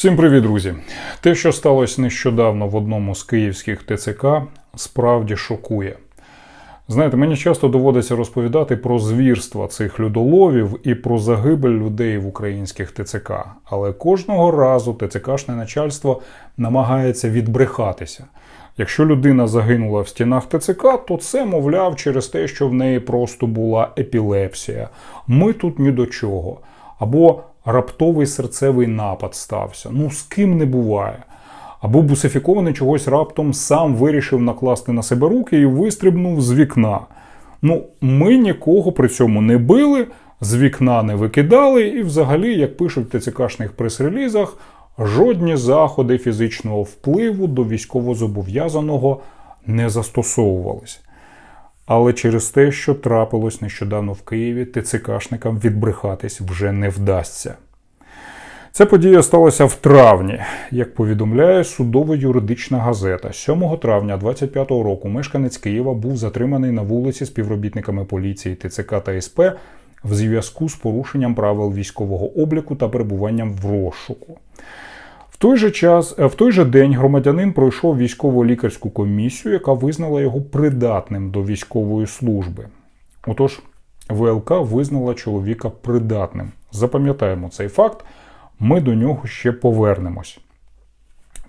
Всім привіт, друзі! Те, що сталося нещодавно в одному з київських ТЦК, справді шокує. Знаєте, мені часто доводиться розповідати про звірства цих людоловів і про загибель людей в українських ТЦК. Але кожного разу ТЦКшне начальство намагається відбрехатися. Якщо людина загинула в стінах ТЦК, то це, мовляв, через те, що в неї просто була епілепсія. Ми тут ні до чого. Або раптовий серцевий напад стався. Ну з ким не буває. Або бусифікований чогось раптом сам вирішив накласти на себе руки і вистрибнув з вікна. Ну, ми нікого при цьому не били, з вікна не викидали, і взагалі, як пишуть в ТЦКшних прес-релізах, жодні заходи фізичного впливу до військовозобов'язаного не застосовувались. Але через те, що трапилось нещодавно в Києві, ТЦКшникам відбрехатись вже не вдасться. Ця подія сталася в травні, як повідомляє судово-юридична газета. 7 травня 25-го року мешканець Києва був затриманий на вулиці співробітниками поліції ТЦК та СП в зв'язку з порушенням правил військового обліку та перебуванням в розшуку. Той же час, в той же день громадянин пройшов військово-лікарську комісію, яка визнала його придатним до військової служби. Отож, ВЛК визнала чоловіка придатним. Запам'ятаємо цей факт, ми до нього ще повернемось.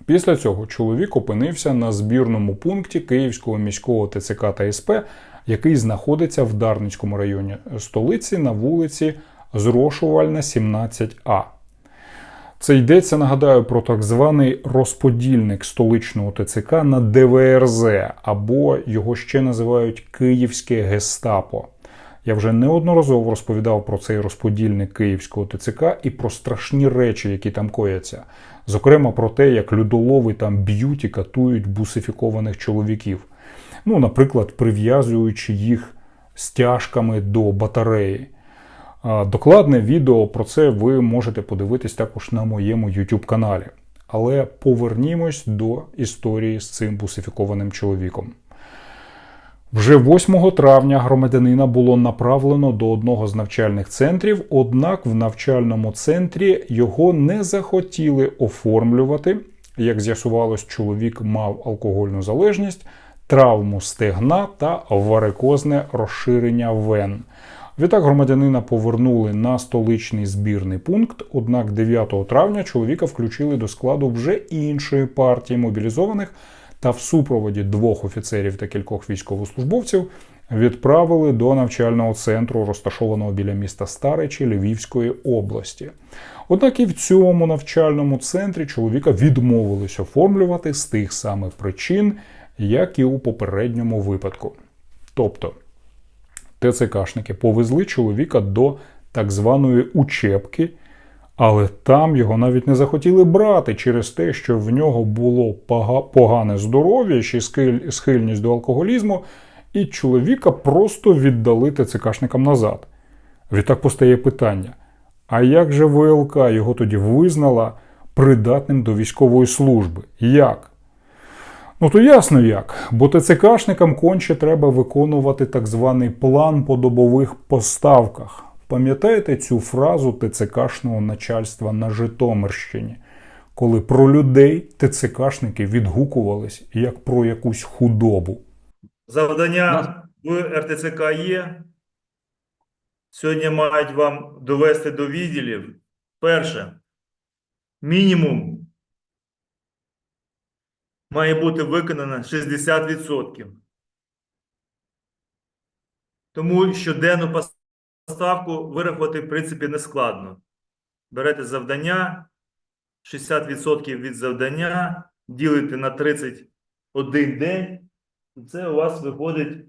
Після цього чоловік опинився на збірному пункті Київського міського ТЦК та СП, який знаходиться в Дарницькому районі столиці на вулиці Зрошувальна, 17А. Це йдеться, нагадаю, про так званий розподільник столичного ТЦК на ДВРЗ, або його ще називають Київське Гестапо. Я вже неодноразово розповідав про цей розподільник Київського ТЦК і про страшні речі, які там кояться. Зокрема, про те, як людолови там б'ють і катують бусифікованих чоловіків. Ну, наприклад, прив'язуючи їх стяжками до батареї. Докладне відео про це ви можете подивитись також на моєму YouTube каналі. Але повернімось до історії з цим бусифікованим чоловіком. Вже 8 травня громадянина було направлено до одного з навчальних центрів, однак в навчальному центрі його не захотіли оформлювати. Як з'ясувалось, чоловік мав алкогольну залежність, травму стегна та варикозне розширення вен. Відтак громадянина повернули на столичний збірний пункт. Однак 9 травня чоловіка включили до складу вже іншої партії мобілізованих та в супроводі двох офіцерів та кількох військовослужбовців відправили до навчального центру, розташованого біля міста Старичі Львівської області. Однак і в цьому навчальному центрі чоловіка відмовились оформлювати з тих самих причин, як і у попередньому випадку. Тобто ТЦКшники повезли чоловіка до так званої учебки, але там його навіть не захотіли брати через те, що в нього було погане здоров'я, ще схильність до алкоголізму, і чоловіка просто віддали ТЦКшникам назад. Відтак постає питання: а як же ВЛК його тоді визнала придатним до військової служби? Як? Ну то ясно як, бо ТЦКшникам конче треба виконувати так званий план по добових поставках. Пам'ятаєте цю фразу ТЦКшного начальства на Житомирщині, коли про людей ТЦКшники відгукувались як про якусь худобу? Завдання в РТЦК є. Сьогодні мають вам довести до відділів. Перше, мінімум має бути виконано 60%. Тому щоденну поставку вирахувати, в принципі, не складно. Берете завдання, 60% від завдання, ділите на 31 день, і це у вас виходить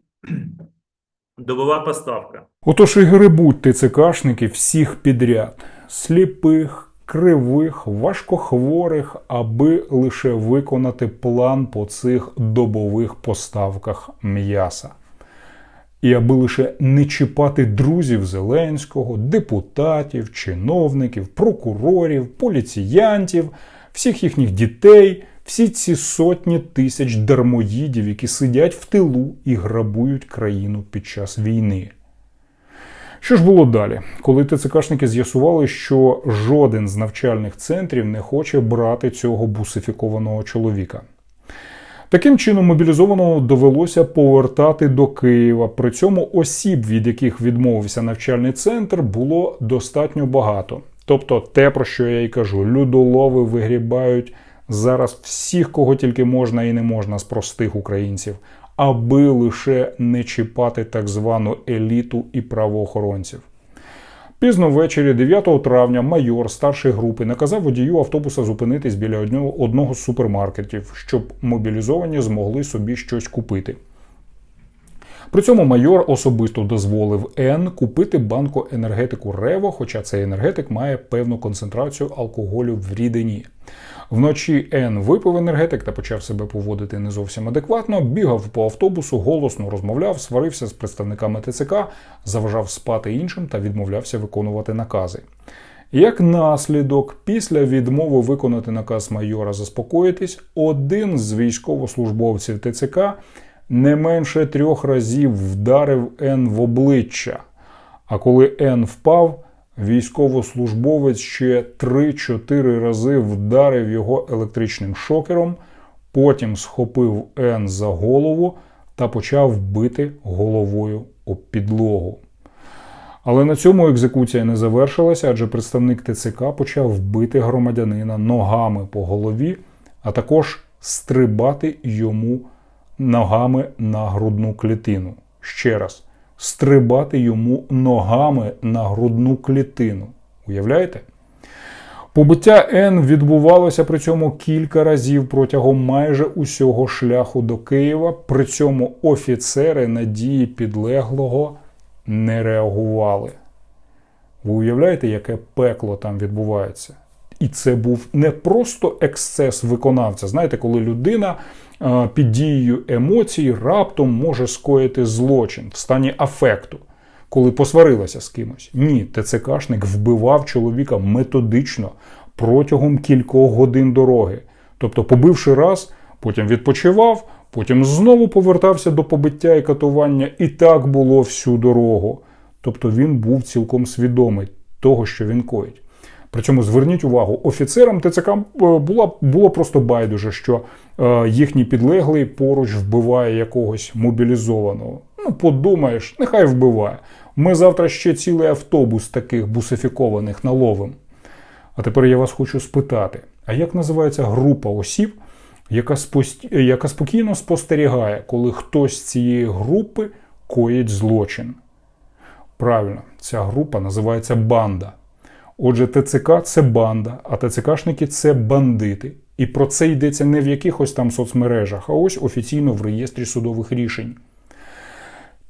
добова поставка. Отож і грибуть ТЦКшники всіх підряд: сліпих, кривих, важкохворих, аби лише виконати план по цих добових поставках м'яса. І аби лише не чіпати друзів Зеленського, депутатів, чиновників, прокурорів, поліціянтів, всіх їхніх дітей, всі ці сотні тисяч дармоїдів, які сидять в тилу і грабують країну під час війни. Що ж було далі? Коли ТЦКшники з'ясували, що жоден з навчальних центрів не хоче брати цього бусифікованого чоловіка. Таким чином, мобілізованого довелося повертати до Києва. При цьому осіб, від яких відмовився навчальний центр, було достатньо багато. Тобто, те, про що я і кажу, людолови вигрібають зараз всіх, кого тільки можна і не можна з простих українців, аби лише не чіпати так звану еліту і правоохоронців. Пізно ввечері 9 травня майор старшої групи наказав водію автобуса зупинитись біля одного, з супермаркетів, щоб мобілізовані змогли собі щось купити. При цьому майор особисто дозволив Н купити банку енергетику Рево, хоча цей енергетик має певну концентрацію алкоголю в рідині. Вночі Н випив енергетик та почав себе поводити не зовсім адекватно, бігав по автобусу, голосно розмовляв, сварився з представниками ТЦК, заважав спати іншим та відмовлявся виконувати накази. Як наслідок, після відмови виконати наказ майора заспокоїтись, один з військовослужбовців ТЦК не менше трьох разів вдарив Н в обличчя. А коли Н впав, військовослужбовець ще 3-4 рази вдарив його електричним шокером, потім схопив Н за голову та почав бити головою об підлогу. Але на цьому екзекуція не завершилася, адже представник ТЦК почав бити громадянина ногами по голові, а також стрибати йому ногами на грудну клітину. Ще раз, стрибати йому ногами на грудну клітину. Уявляєте? Побиття Н відбувалося при цьому кілька разів протягом майже усього шляху до Києва. При цьому офіцери на дії підлеглого не реагували. Ви уявляєте, яке пекло там відбувається? І це був не просто ексцес виконавця. Знаєте, коли людина під дією емоцій раптом може скоїти злочин в стані афекту, коли посварилася з кимось. Ні, ТЦКшник вбивав чоловіка методично протягом кількох годин дороги. Тобто, побивши раз, потім відпочивав, потім знову повертався до побиття і катування, і так було всю дорогу. Тобто він був цілком свідомий того, що він коїть. Причому зверніть увагу, офіцерам ТЦК е, було, було просто байдуже, що е, їхній підлеглий поруч вбиває якогось мобілізованого. Ну, подумаєш, нехай вбиває. Ми завтра ще цілий автобус таких бусифікованих наловим. А тепер я вас хочу спитати: а як називається група осіб, яка, спості... яка спокійно спостерігає, коли хтось з цієї групи коїть злочин? Правильно, ця група називається банда. Отже, ТЦК це банда, а ТЦКшники це бандити. І про це йдеться не в якихось там соцмережах, а ось офіційно в реєстрі судових рішень.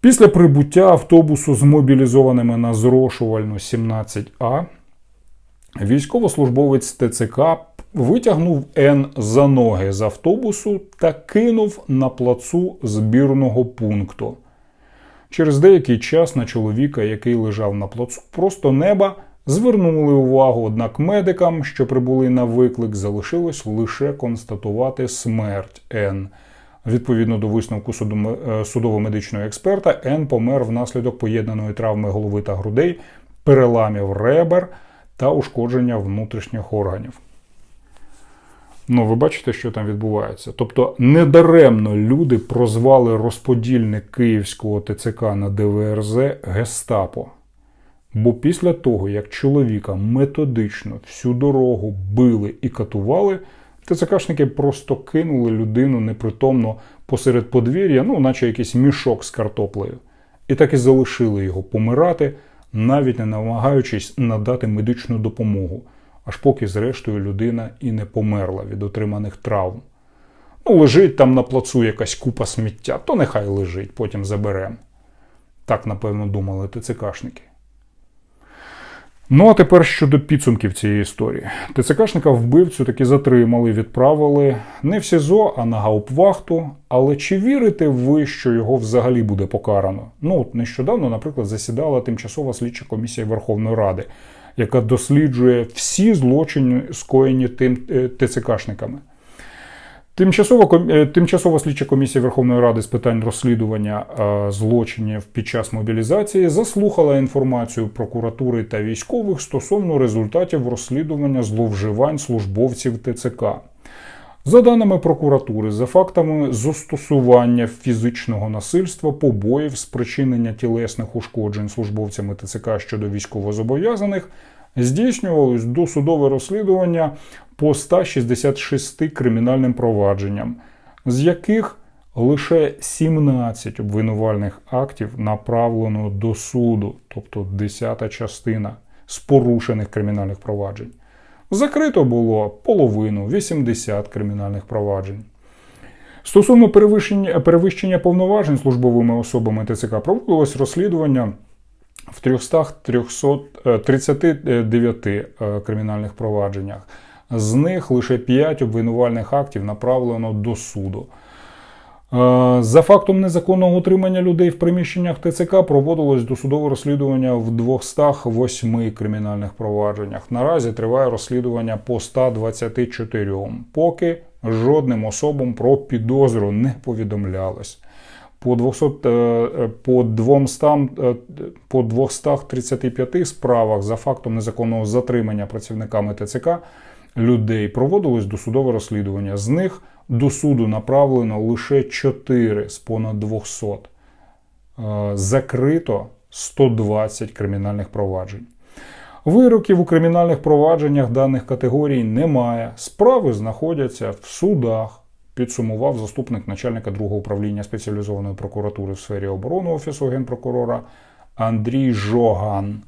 Після прибуття автобусу з мобілізованими на зрошувальну 17А, військовослужбовець ТЦК витягнув Н за ноги з автобусу та кинув на плацу збірного пункту. Через деякий час на чоловіка, який лежав на плацу, просто неба звернули увагу, однак медикам, що прибули на виклик, залишилось лише констатувати смерть Н. Відповідно до висновку е, судово-медичного експерта, Н помер внаслідок поєднаної травми голови та грудей, переламів ребер та ушкодження внутрішніх органів. Ну, ви бачите, що там відбувається. Тобто, недаремно люди прозвали розподільник Київського ТЦК на ДВРЗ Гестапо. Бо після того, як чоловіка методично всю дорогу били і катували, ТЦКшники просто кинули людину непритомно посеред подвір'я, ну, наче якийсь мішок з картоплею. І так і залишили його помирати, навіть не намагаючись надати медичну допомогу, аж поки, зрештою, людина і не померла від отриманих травм. Ну, лежить там на плацу якась купа сміття, то нехай лежить, потім заберемо. Так, напевно, думали ТЦКшники. Ну а тепер щодо підсумків цієї історії. ТЦКшника вбивцю таки затримали, відправили не в СІЗО, а на гаупвахту. Але чи вірите ви, що його взагалі буде покарано? Ну, от нещодавно, наприклад, засідала тимчасова слідча комісія Верховної Ради, яка досліджує всі злочини, скоєні тим е, ТЦКшниками. Тимчасова, е, Тимчасова слідча комісія Верховної Ради з питань розслідування е, злочинів під час мобілізації заслухала інформацію прокуратури та військових стосовно результатів розслідування зловживань службовців ТЦК. За даними прокуратури, за фактами застосування фізичного насильства, побоїв, спричинення тілесних ушкоджень службовцями ТЦК щодо військовозобов'язаних, здійснювалось досудове розслідування по 166 кримінальним провадженням, з яких лише 17 обвинувальних актів направлено до суду, тобто 10 частина з порушених кримінальних проваджень. Закрито було половину 80 кримінальних проваджень. Стосовно перевищення, перевищення повноважень службовими особами ТЦК проводилось розслідування в 300, 300, е, 39 е, кримінальних провадженнях. З них лише 5 обвинувальних актів направлено до суду. Е, За фактом незаконного утримання людей в приміщеннях ТЦК проводилось досудове розслідування в 208 кримінальних провадженнях. Наразі триває розслідування по 124, поки жодним особам про підозру не повідомлялось. По 200, е, е, по 200, е, по 235 справах за фактом незаконного затримання працівниками ТЦК людей проводилось досудове розслідування. З них до суду направлено лише 4 з понад 200. Е, Закрито 120 кримінальних проваджень. Вироків у кримінальних провадженнях даних категорій немає. Справи знаходяться в судах. Підсумував заступник начальника другого управління спеціалізованої прокуратури в сфері оборони Офісу генпрокурора Андрій Жоган.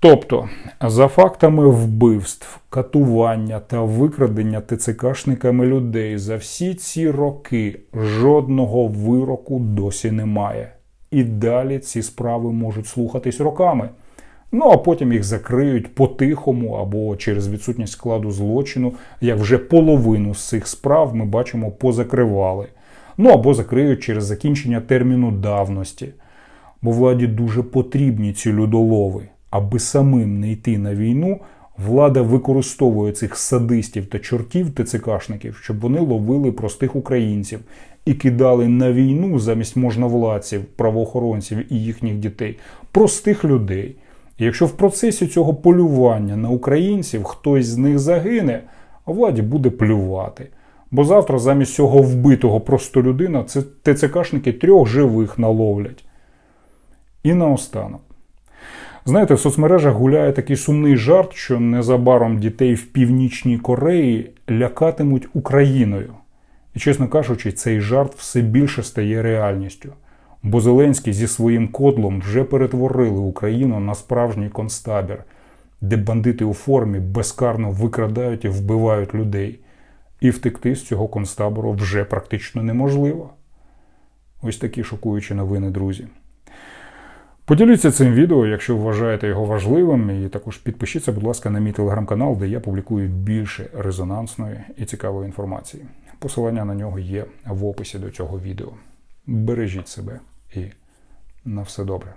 Тобто, за фактами вбивств, катування та викрадення ТЦКшниками людей за всі ці роки жодного вироку досі немає. І далі ці справи можуть слухатись роками. Ну а потім їх закриють по-тихому або через відсутність складу злочину, як вже половину з цих справ ми бачимо позакривали. Ну або закриють через закінчення терміну давності. Бо владі дуже потрібні ці людолови. Аби самим не йти на війну, влада використовує цих садистів та чортів ТЦКшників, щоб вони ловили простих українців і кидали на війну замість можновладців, правоохоронців і їхніх дітей простих людей. І якщо в процесі цього полювання на українців хтось з них загине, владі буде плювати. Бо завтра замість цього вбитого просто людина ТЦКшники трьох живих наловлять. І наостанок. Знаєте, в соцмережах гуляє такий сумний жарт, що незабаром дітей в Північній Кореї лякатимуть Україною. І, чесно кажучи, цей жарт все більше стає реальністю. Бо Зеленський зі своїм кодлом вже перетворили Україну на справжній концтабір, де бандити у формі безкарно викрадають і вбивають людей. І втекти з цього концтабору вже практично неможливо. Ось такі шокуючі новини, друзі. Поділіться цим відео, якщо вважаєте його важливим, і також підпишіться, будь ласка, на мій телеграм-канал, де я публікую більше резонансної і цікавої інформації. Посилання на нього є в описі до цього відео. Бережіть себе і на все добре.